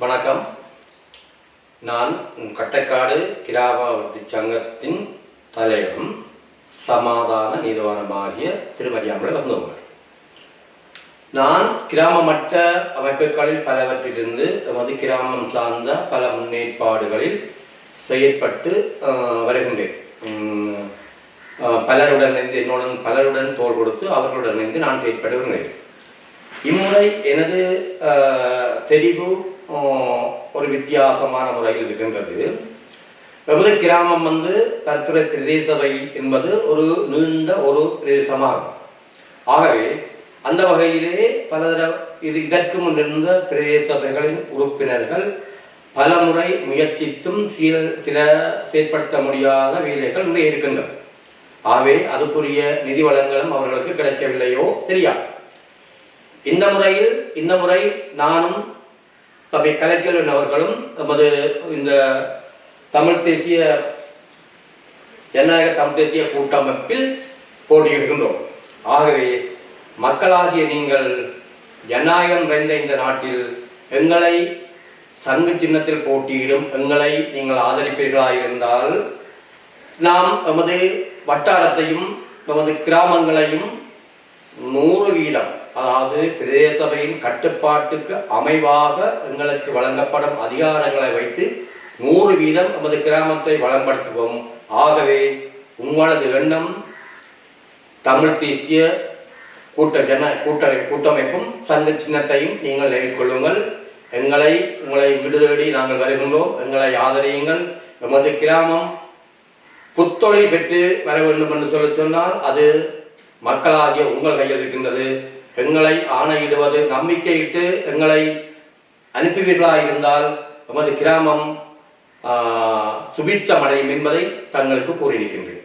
வணக்கம். நான் கட்டைக்காடு கிராமாவர்த்தி சங்கத்தின் தலைவரும் சமாதான நீதவானமாகிய திருமதியாமலை வசந்தகுமார். நான் கிராம மட்ட அமைப்புகளில் பலவற்றிலிருந்து எமது கிராமம் சார்ந்த பல முன்னேற்பாடுகளில் செயற்பட்டு வருகின்றேன். பலருடன் இணைந்து என்னுடன் பலருடன் தோல் கொடுத்து அவர்களுடன் இணைந்து நான் செயற்பட்டு வருகிறேன் இம்முறை எனது தெரிவு ஒரு வித்தியாசமான முறையில் இருக்கின்றது. எமது கிராமம் வந்து பரத்துறை பிரதேசவை என்பது ஒரு நீண்ட ஒரு பிரதேசமாகும். ஆகவே அந்த வகையிலே பல இது இதற்கு முன்னிருந்த பிரதேசவைகளின் உறுப்பினர்கள் பல முறை முயற்சித்தும் சில சில செயற்படுத்த முடியாத வேலைகள் நிறைய இருக்கின்றன. ஆகவே அதுக்குரிய நிதி வளங்களும் அவர்களுக்கு கிடைக்கவில்லையோ தெரியாது. இந்த முறையில் இந்த முறை நானும் தம்பி கலைச்செல்வன் அவர்களும் நமது இந்த தமிழ் தேசிய ஜனநாயக தமிழ் தேசிய கூட்டமைப்பில் போட்டியிடுகின்றோம். ஆகவே மக்களாகிய நீங்கள் ஜனநாயகம் நிறைந்த இந்த நாட்டில் எங்களை சங்கு சின்னத்தில் போட்டியிடும் எங்களை நீங்கள் ஆதரிப்பீர்களாயிருந்தால் நாம் எமது வட்டாரத்தையும் நமது கிராமங்களையும் நூறு வீதம். அதாவது பிரதேசபையின் கட்டுப்பாட்டுக்கு அமைவாக எங்களுக்கு வழங்கப்படும் அதிகாரங்களை வைத்து நூறு வீதம் நமது கிராமத்தை வளம்படுத்துவோம். ஆகவே உங்களது எண்ணம் தமிழ் தேசிய கூட்ட ஜன கூட்டணி கூட்டமைப்பும் சங்க சின்னத்தையும் நீங்கள் நேர்கொள்ளுங்கள் எங்களை உங்களை வீடு தேடி நாங்கள் வருகின்றோம். எங்களை ஆதரியுங்கள். எமது கிராமம் புத்தொழில் பெற்று வர வேண்டும் என்று சொல்ல சொன்னால் அது மக்களாகிய உங்கள் கையில் இருக்கின்றது. எங்களை ஆணையிடுவது நம்பிக்கையிட்டு எங்களை அனுப்புவீர்களாக இருந்தால் எமது கிராமம் சுபீட்சமடையும் என்பதை தங்களுக்கு கூறியிருக்கின்றேன்.